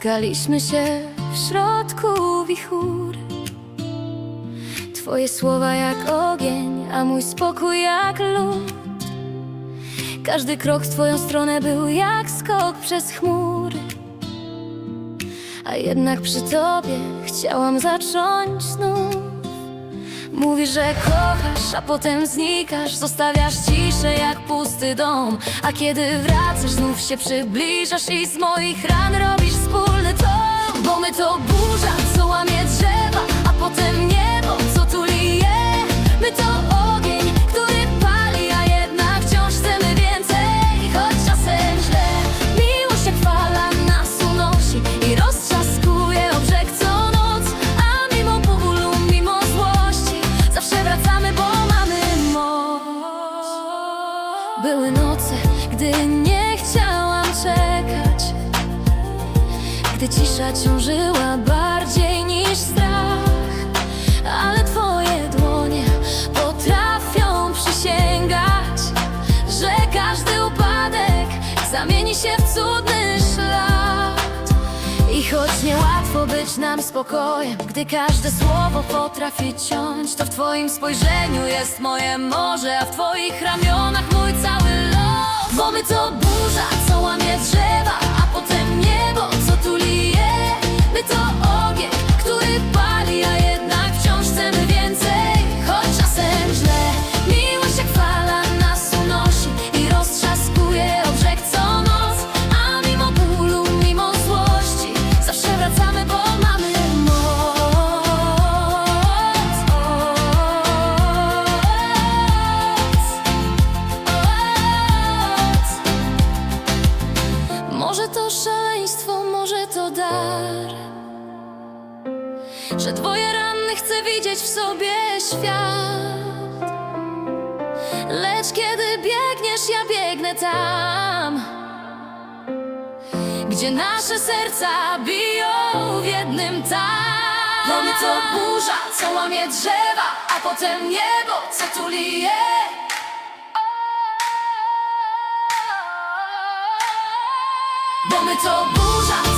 Spotkaliśmy się w środku wichury Twoje słowa jak ogień, a mój spokój jak lód. Każdy krok w twoją stronę był jak skok przez chmury A jednak przy tobie chciałam zacząć znów. Mówisz, że kochasz, a potem znikasz. Zostawiasz ciszę jak pusty dom. A kiedy wracasz, znów się przybliżasz I z moich ran robisz Były noce, gdy nie chciałam czekać. Gdy cisza ciążyła bardziej niż strach. Ale twoje dłonie potrafią przysięgać Że każdy upadek zamieni się w cudny choć niełatwo być nam spokojem Gdy każde słowo potrafi ciąć To w twoim spojrzeniu jest moje morze A w twoich ramionach mój cały los. Bo my to burza, co Że dwoje rannych chce widzieć w sobie świat. Lecz kiedy biegniesz, ja biegnę tam Gdzie nasze serca biją w jednym tam. Bo my to burza, co łamie drzewa A potem niebo, co tuli je Bo my to burza,